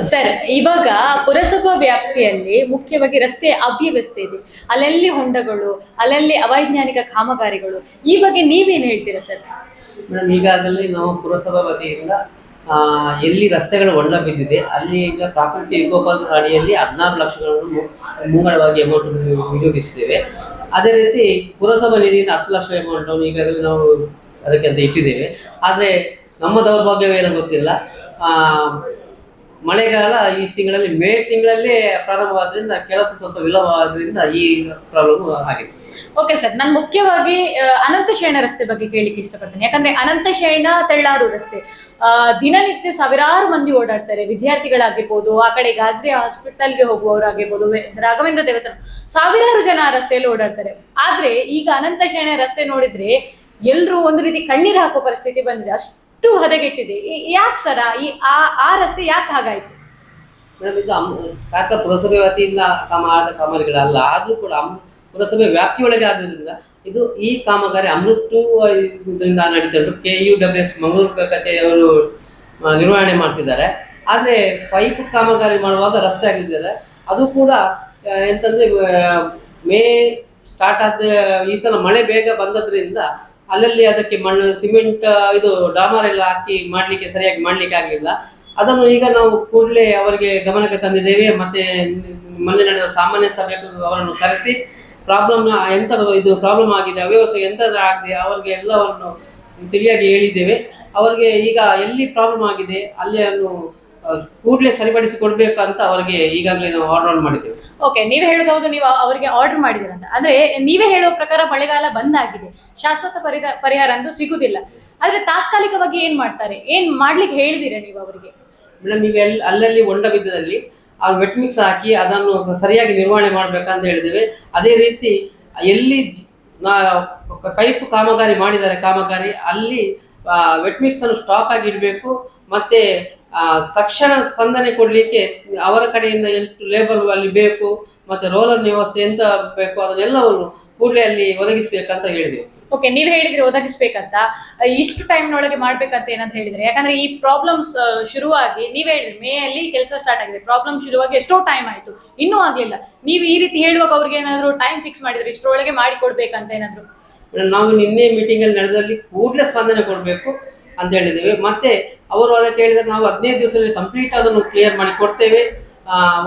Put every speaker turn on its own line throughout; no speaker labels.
Sir ಇವಾಗ ಪುರಸಭಾ ವ್ಯಾಪ್ತಿಯಲ್ಲಿ ಮುಖ್ಯವಾಗಿ ರಸ್ತೆ ಅವ್ಯವಸ್ಥೆ ಇದೆ. ಅಲ್ಲಲ್ಲಿ ಹೊಂಡಗಳು ಅಲ್ಲಲ್ಲಿ ಅವೈಜ್ಞಾನಿಕ ಕಾಮಗಾರಿಗಳು. ಈ ಬಗ್ಗೆ ನೀವೇನು ಹೇಳ್ತೀರಾ ಸರ್?
ಮೇಡಮ್ ಈಗಾಗಲೇ ನಾವು ಪುರಸಭಾ ವತಿಯಿಂದ ಎಲ್ಲಿ ರಸ್ತೆಗಳು ಹೊಂಡ ಬಿದ್ದಿದೆ ಅಲ್ಲಿ ಈಗ ಪ್ರಾಕೃತಿಕ ವಿಕೋಪದ ಅಡಿಯಲ್ಲಿ ಹದಿನಾರು ಲಕ್ಷಗಳನ್ನು ಮುಂಗಡವಾಗಿ ಅಮೌಂಟ್ ವಿನಿಯೋಗಿಸಿದ್ದೇವೆ. ಅದೇ ರೀತಿ ಪುರಸಭಾ ನಿಧಿಯಿಂದ ಹತ್ತು ಲಕ್ಷ ಅಮೌಂಟ್ ಈಗಾಗಲೇ ನಾವು ಅದಕ್ಕೆ ಅಂತ ಇಟ್ಟಿದ್ದೇವೆ. ಆದರೆ ನಮ್ಮ ದೌರ್ಭಾಗ್ಯವೇನೋ ಗೊತ್ತಿಲ್ಲ. ಆ, ಮಳೆಗಾಲ ಈ ತಿಂಗಳಲ್ಲಿ ಮೇ ತಿಂಗಳಲ್ಲಿ ಪ್ರಾರಂಭವಾದ್ರಿಂದ ಕೆಲಸ ಸ್ವಲ್ಪ ವಿಳಂಬವಾದ್ರಿಂದ ಈ ಪ್ರಾಬ್ಲಮ್ ಆಗಿದೆ.
ಓಕೆ ಸರ್ ನಾನು ಮುಖ್ಯವಾಗಿ ಅನಂತ ಶಯಣ ರಸ್ತೆ ಬಗ್ಗೆ ಕೇಳಿಕ್ಕೆ ಇಷ್ಟಪಡ್ತೇನೆ. ಯಾಕಂದ್ರೆ ಅನಂತಶಯನ ತೆಳ್ಳಾರು ರಸ್ತೆ ದಿನನಿತ್ಯ ಸಾವಿರಾರು ಮಂದಿ ಓಡಾಡ್ತಾರೆ. ವಿದ್ಯಾರ್ಥಿಗಳಾಗಿರ್ಬೋದು, ಆ ಕಡೆ ಗಾಜ್ರಿ ಹಾಸ್ಪಿಟಲ್ಗೆ ಹೋಗುವವರಾಗಿರ್ಬೋದು ರಾಘವೇಂದ್ರ ದೇವಸ್ಥಾನ, ಸಾವಿರಾರು ಜನ ಆ ರಸ್ತೆಯಲ್ಲಿ ಓಡಾಡ್ತಾರೆ. ಆದ್ರೆ ಈಗ ಅನಂತಶಯನ ರಸ್ತೆ ನೋಡಿದ್ರೆ ಎಲ್ರು ಒಂದು ರೀತಿ ಕಣ್ಣೀರು ಹಾಕೋ ಪರಿಸ್ಥಿತಿ ಬಂದಿದೆ. ಅಷ್ಟು ಹದಗೆಟ್ಟಿದೆ. ಯಾಕೆ ಸರ? ಈ ಆ ಆ ರಸ್ತೆ ಯಾಕೆ ಹಾಗಾಯ್ತು?
ಮೇಡಮ್, ಇದು ಪುರಸಭೆ ವತಿಯಿಂದ ಕಾಮ, ಆದ ಕಾಮಗಾರಿಗಳಲ್ಲ, ಆದರೂ ಕೂಡ ಅಮ್- ಪುರಸಭೆ ವ್ಯಾಪ್ತಿಯೊಳಗೆ ಆದ್ರಿಂದ ಇದು ಈ ಕಾಮಗಾರಿ ಅಮೃತ್ ಇದರಿಂದ ನಡೀತಾ ಉಂಟು. K U W S Mangaluru ಕಚೇರಿಯವರು ನಿರ್ವಹಣೆ ಮಾಡ್ತಿದ್ದಾರೆ. ಆದ್ರೆ ಪೈಪ್ ಕಾಮಗಾರಿ ಮಾಡುವಾಗ ರಸ್ತೆ ಆಗಿದ್ದಾರೆ ಅದು ಕೂಡ ಎಂತಂದ್ರೆ ಮೇ ಸ್ಟಾರ್ಟ್ ಆದ ಈ ಸಲ ಮಳೆ ಬೇಗ ಬಂದದ್ರಿಂದ ಅಲ್ಲಲ್ಲಿ ಅದಕ್ಕೆ ಮಣ್ಣು, ಸಿಮೆಂಟ್, ಇದು ಡಾಮರ್ ಎಲ್ಲ ಹಾಕಿ ಮಾಡ್ಲಿಕ್ಕೆ ಸರಿಯಾಗಿ ಮಾಡ್ಲಿಕ್ಕೆ ಆಗಲಿಲ್ಲ. ಅದನ್ನು ಈಗ ನಾವು ಕೂಡಲೇ ಅವರಿಗೆ ಗಮನಕ್ಕೆ ತಂದಿದ್ದೇವೆ. ಮತ್ತೆ ಮೊನ್ನೆ ನಡೆದ ಸಾಮಾನ್ಯ ಸಭೆ ಅವರನ್ನು ಕರೆಸಿ ಪ್ರಾಬ್ಲಮ್ ಎಂತ ಇದು ಪ್ರಾಬ್ಲಮ್ ಆಗಿದೆ, ಅವ್ಯವಸ್ಥೆ ಎಂಥದ್ದು ಆಗಿದೆ, ಅವರಿಗೆ ಎಲ್ಲವನ್ನು ತಿಳಿಯಾಗಿ ಹೇಳಿದ್ದೇವೆ. ಅವರಿಗೆ ಈಗ ಎಲ್ಲಿ ಪ್ರಾಬ್ಲಮ್ ಆಗಿದೆ, ಅಲ್ಲಿ ಕೂಡಲೇ ಸರಿಪಡಿಸಿ ಕೊಡಬೇಕು ಅಂತ ಅವರಿಗೆ ಈಗಾಗಲೇ ನಾವು ಆರ್ಡರ್ ಮಾಡಿದ್ದೇವೆ.
ಓಕೆ ನೀವೇ ಹೇಳೋದು ನೀವು ಅವರಿಗೆ ಆರ್ಡರ್ ಮಾಡಿದಿರಂತ ಅಂದ್ರೆ ನೀವೇ ಹೇಳೋ ಪ್ರಕಾರ ಮಳೆಗಾಲ ಬಂದಾಗಿದೆ. ಶಾಶ್ವತ ಪರಿಹಾರ ಅಂತೂ ಸಿಗುದಿಲ್ಲ. ಆದ್ರೆ ತಾತ್ಕಾಲಿಕವಾಗಿ ಏನ್ ಮಾಡ್ತಾರೆ? ಏನ್ ಮಾಡ್ಲಿಕ್ಕೆ ಹೇಳಿದಿರ ನೀವು ಅವರಿಗೆ?
ಮೇಡಮ್ ಈಗ ಅಲ್ಲಲ್ಲಿ ಒಂಡ ಬಿದ್ದದಲ್ಲಿ ಆ ವೆಟ್ ಮಿಕ್ಸ್ ಹಾಕಿ ಅದನ್ನು ಸರಿಯಾಗಿ ನಿರ್ವಹಣೆ ಮಾಡ್ಬೇಕಂತ ಹೇಳಿದ್ದೇವೆ. ಅದೇ ರೀತಿ ಎಲ್ಲಿ ಪೈಪ್ ಕಾಮಗಾರಿ ಮಾಡಿದ್ದಾರೆ ಕಾಮಗಾರಿ ಅಲ್ಲಿ ವೆಟ್ ಮಿಕ್ಸ್ ಅನ್ನು ಸ್ಟಾಕ್ ಆಗಿ ಇಡಬೇಕು ಮತ್ತೆ ತಕ್ಷಣ ಸ್ಪಂದನೆ ಕೊಡ್ಲಿಕ್ಕೆ ಅವರ ಕಡೆಯಿಂದ ಎಷ್ಟು ಲೇಬರ್ ಅಲ್ಲಿ ಬೇಕು ಮತ್ತೆ ರೋಲರ್ ವ್ಯವಸ್ಥೆ ಎಂತ ಬೇಕು ಅದನ್ನೆಲ್ಲವನ್ನು ಕೂಡಲೇ ಅಲ್ಲಿ ಒದಗಿಸ್ಬೇಕಂತ ಹೇಳಿದ್ರು
ಓಕೆ ನೀವು ಹೇಳಿದ್ರೆ ಒದಗಿಸ್ಬೇಕಂತ. ಇಷ್ಟು ಟೈಮ್ ನೊಳಗೆ ಮಾಡ್ಬೇಕಂತ ಏನಂತ ಹೇಳಿದ್ರೆ? ಯಾಕಂದ್ರೆ ಈ ಪ್ರಾಬ್ಲಮ್ಸ್ ಶುರುವಾಗಿ ನೀವ್ ಹೇಳಿದ್ರಿ ಮೇ ಅಲ್ಲಿ ಕೆಲಸ ಸ್ಟಾರ್ಟ್ ಆಗಿದೆ. ಪ್ರಾಬ್ಲಮ್ ಶುರುವಾಗಿ ಎಷ್ಟೋ ಟೈಮ್ ಆಯ್ತು. ಇನ್ನೂ ಆಗ್ಲಿಲ್ಲ. ನೀವು ಈ ರೀತಿ ಹೇಳುವಾಗ ಅವ್ರಿಗೆ ಏನಾದ್ರು ಟೈಮ್ ಫಿಕ್ಸ್ ಮಾಡಿದ್ರೆ ಇಷ್ಟರೊಳಗೆ ಮಾಡಿ ಕೊಡ್ಬೇಕಂತ ಏನಾದ್ರು
ನಾವು ನಿನ್ನೆ ಮೀಟಿಂಗ್ ಅಲ್ಲಿ ನಡೆದಲ್ಲಿ ಕೂಡಲೇ ಸ್ಪಂದನೆ ಕೊಡಬೇಕು. ಅಂತ ಹೇಳಿದ್ದೇವೆ. ಮತ್ತೆ ಅವರು ಅದಕ್ಕೆ ಹೇಳಿದ್ರೆ ನಾವು ಹದಿನೈದು ದಿವಸದಲ್ಲಿ ಕಂಪ್ಲೀಟ್ ಅದನ್ನು ಕ್ಲಿಯರ್ ಮಾಡಿ ಕೊಡ್ತೇವೆ.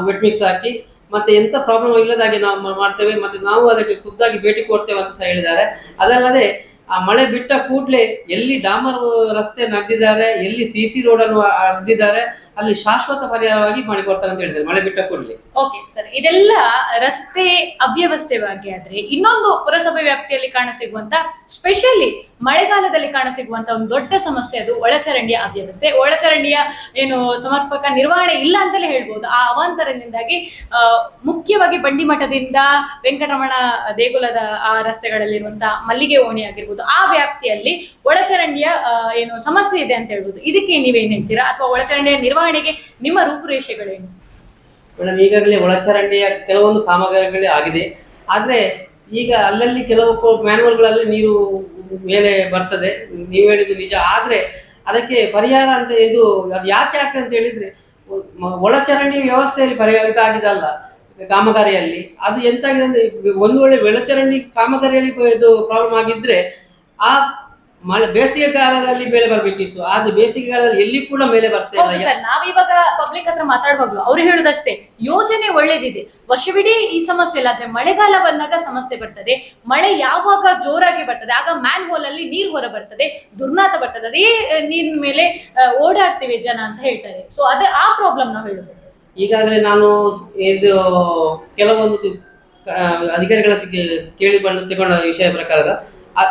ವೆಟ್ ಮಿಕ್ಸ್ ಹಾಕಿ. ಮತ್ತೆ ಎಂತ ಪ್ರಾಬ್ಲಮ್ ಇಲ್ಲದಾಗೆ ನಾವು ಮಾಡ್ತೇವೆ. ಮತ್ತೆ ನಾವು ಅದಕ್ಕೆ ಖುದ್ದಾಗಿ ಭೇಟಿ ಕೊಡ್ತೇವೆ ಅಂತ ಸಹ ಹೇಳಿದ್ದಾರೆ. ಅದಲ್ಲದೆ, ಆ, ಮಳೆ ಬಿಟ್ಟ ಕೂಡಲೇ ಎಲ್ಲಿ ಡಾಮರ್ ರಸ್ತೆ ನಗ್ದಿದ್ದಾರೆ ಎಲ್ಲಿ ಸಿ ಸಿ ರೋಡ್ ಅನ್ನು ಅರ್ದಿದ್ದಾರೆ ಅಲ್ಲಿ ಶಾಶ್ವತ ಪರಿಹಾರವಾಗಿ ಮಾಡಿಕೊಡ್ತಾರೆ ಅಂತ ಹೇಳಿದ್ದಾರೆ ಮಳೆ ಬಿಟ್ಟ ಕೂಡಲೇ.
Okay sir. ಇದೆಲ್ಲ ರಸ್ತೆ ಅವ್ಯವಸ್ಥೆವಾಗಿ ಆದ್ರೆ ಇನ್ನೊಂದು ಪುರಸಭೆ ವ್ಯಾಪ್ತಿಯಲ್ಲಿ ಕಾಣಸಿಗುವಂತ ಸ್ಪೆಷಲಿ ಮಳೆಗಾಲದಲ್ಲಿ ಕಾಣಸಿಗುವಂತ ಒಂದು ದೊಡ್ಡ ಸಮಸ್ಯೆ ಅದು ಒಳಚರಂಡಿಯ ಅವ್ಯವಸ್ಥೆ ಒಳಚರಂಡಿಯ ಏನು ಸಮರ್ಪಕ ನಿರ್ವಹಣೆ ಇಲ್ಲ ಅಂತಲೇ ಹೇಳ್ಬೋದು. ಆ ಅವಾಂತರದಿಂದಾಗಿ ಮುಖ್ಯವಾಗಿ ಬಂಡಿಮಠದಿಂದ ವೆಂಕಟರಮಣ ದೇಗುಲದ ಆ ರಸ್ತೆಗಳಲ್ಲಿರುವಂತಹ ಮಲ್ಲಿಗೆ ಓಣಿ ಆಗಿರ್ಬೋದು, ಆ ವ್ಯಾಪ್ತಿಯಲ್ಲಿ ಒಳಚರಂಡಿಯ ಏನು ಸಮಸ್ಯೆ ಇದೆ ಅಂತ ಹೇಳ್ಬೋದು. ಇದಕ್ಕೆ ನೀವೇನು ಹೇಳ್ತೀರಾ? ಅಥವಾ ಒಳಚರಂಡಿಯ ನಿರ್ವಹಣೆಗೆ ನಿಮ್ಮ ರೂಪುರೇಷೆಗಳೇನು?
ಮೇಡಮ್, ಈಗಾಗಲೇ ಒಳಚರಂಡಿಯ ಕೆಲವೊಂದು ಕಾಮಗಾರಿಗಳೇ ಆಗಿದೆ. ಆದ್ರೆ ಈಗ ಅಲ್ಲಲ್ಲಿ ಕೆಲವು ಮ್ಯಾನ್ವಲ್ಗಳಲ್ಲಿ ನೀರು ಮೇಲೆ ಬರ್ತದೆ. ನೀವು ಹೇಳಿದ್ದು ನಿಜ. ಆದರೆ ಅದಕ್ಕೆ ಪರಿಹಾರ ಅಂತ ಇದು, ಅದು ಯಾಕೆ ಆಗ್ತದೆ ಅಂತ ಹೇಳಿದರೆ, ಒಳಚರಂಡಿ ವ್ಯವಸ್ಥೆಯಲ್ಲಿ ಪರಿಹಾರ ಇದಾಗಿದಲ್ಲ ಕಾಮಗಾರಿಯಲ್ಲಿ. ಅದು ಎಂತಾಗಿದೆ ಅಂದರೆ, ಒಂದು ವೇಳೆ ಒಳಚರಂಡಿ ಕಾಮಗಾರಿಯಲ್ಲಿ ಇದು ಪ್ರಾಬ್ಲಮ್ ಆಗಿದ್ದರೆ ಆ ಮಳೆ ಬೇಸಿಗೆ ಕಾಲದಲ್ಲಿ ಮೇಲೆ ಬರ್ಬೇಕಿತ್ತು. ಆದ್ರೆ ಬೇಸಿಗೆಗಾಲದಲ್ಲಿ ಎಲ್ಲಿ ಕೂಡ ಮೇಲೆ ಬರ್ತಾ
ಹೌದು
ಇಲ್ಲ
ಸರ್ ನಾವಿವಾಗ ಪಬ್ಲಿಕ್ ಹತ್ರ ಮಾತಾಡುವಾಗ್ಲು ಅವ್ರು ಹೇಳುದಷ್ಟೇ ಯೋಜನೆ ಒಳ್ಳೇದಿದೆ. ವರ್ಷವಿಡೀ ಈ ಸಮಸ್ಯೆ ಇಲ್ಲ ಆದ್ರೆ ಮಳೆಗಾಲ ಬಂದಾಗ ಸಮಸ್ಯೆ ಬರ್ತದೆ. ಮಳೆ ಯಾವಾಗ ಜೋರಾಗಿ ಬರ್ತದೆ ಆಗ ಮ್ಯಾನ್ ಹೋಲ್ ಅಲ್ಲಿ ನೀರು ಹೊರ ಬರ್ತದೆ ದುರ್ನಾತ ಬರ್ತದೆ. ಅದೇ ನೀರಿನ ಮೇಲೆ ಓಡಾಡ್ತೀವಿ ಜನ ಅಂತ ಹೇಳ್ತಾರೆ. ಸೊ ಅದೇ ಆ ಪ್ರಾಬ್ಲಮ್ ನಾವು ಹೇಳುದು.
ಈಗಾಗಲೇ ನಾನು ಇದು ಕೆಲವೊಂದು ಅಧಿಕಾರಿಗಳ ಕೇಳಿ ಬಂದು ತಗೊಂಡ ವಿಷಯ ಪ್ರಕಾರದ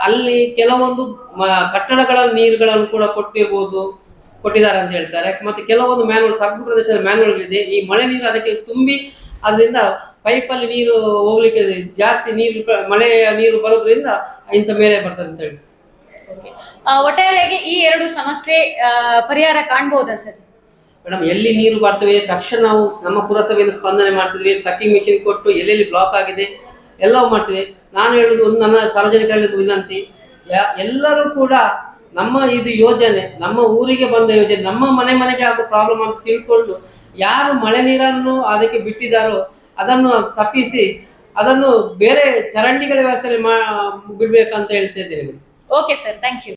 ಅಲ್ಲಿ ಕೆಲವೊಂದು ಕಟ್ಟಡಗಳ ನೀರುಗಳನ್ನು ಕೂಡ ಕೊಟ್ಟಿರ್ಬೋದು ಕೊಟ್ಟಿದ್ದಾರೆ ಅಂತ ಹೇಳ್ತಾರೆ. ಮತ್ತೆ ಕೆಲವೊಂದು ಮ್ಯಾನ್ವಲ್ ತಗ್ಗು ಪ್ರದೇಶದ ಮ್ಯಾನ್ಯೂಲ್ ಇದೆ ಈ ಮಳೆ ನೀರು ಅದಕ್ಕೆ ತುಂಬಿ ಅದರಿಂದ ಪೈಪಲ್ಲಿ ನೀರು ಹೋಗ್ಲಿಕ್ಕೆ ಜಾಸ್ತಿ ನೀರು ಮಳೆ ಮಳೆಯ ನೀರು ಬರೋದ್ರಿಂದ ಇಂಥ ಮೇಲೆ ಬರ್ತದೆ ಅಂತ ಹೇಳಿ.
ಒಟ್ಟಾರೆಯಾಗಿ ಈ ಎರಡು ಸಮಸ್ಯೆ ಪರಿಹಾರ ಕಾಣ್ಬೋದಾ ಸರ್?
ಮೇಡಮ್ ಎಲ್ಲಿ ನೀರು ಬರ್ತವೆ ತಕ್ಷಣ ನಾವು ನಮ್ಮ ಪುರಸಭೆಯಿಂದ ಸ್ಪಂದನೆ ಮಾಡ್ತಿದ್ವಿ ಸಕ್ಕಿಂಗ್ ಮಿಷಿನ್ ಕೊಟ್ಟು ಎಲ್ಲೆಲ್ಲಿ ಬ್ಲಾಕ್ ಆಗಿದೆ ಎಲ್ಲವೂ ಮಾಡ್ತೀವಿ. ನಾನು ಹೇಳೋದು ಒಂದು ನನ್ನ ಸಾರ್ವಜನಿಕರಲ್ಲಿ ವಿನಂತಿ. ಎಲ್ಲರೂ ಕೂಡ ನಮ್ಮ ಇದು ಯೋಜನೆ, ನಮ್ಮ ಊರಿಗೆ ಬಂದ ಯೋಜನೆ, ನಮ್ಮ ಮನೆ ಮನೆಗೆ ಆಗೋ ಪ್ರಾಬ್ಲಮ್ ಅಂತ ತಿಳ್ಕೊಂಡು ಯಾರು ಮಳೆ ನೀರನ್ನು ಅದಕ್ಕೆ ಬಿಟ್ಟಿದ್ದಾರೋ ಅದನ್ನು ತಪ್ಪಿಸಿ ಅದನ್ನು ಬೇರೆ ಚರಂಡಿಗಳ ವ್ಯವಸ್ಥೆ ಮಾ ಬಿಡ್ಬೇಕಂತ ಹೇಳ್ತಾ ಇದ್ದೇನೆ.
Okay sir thank you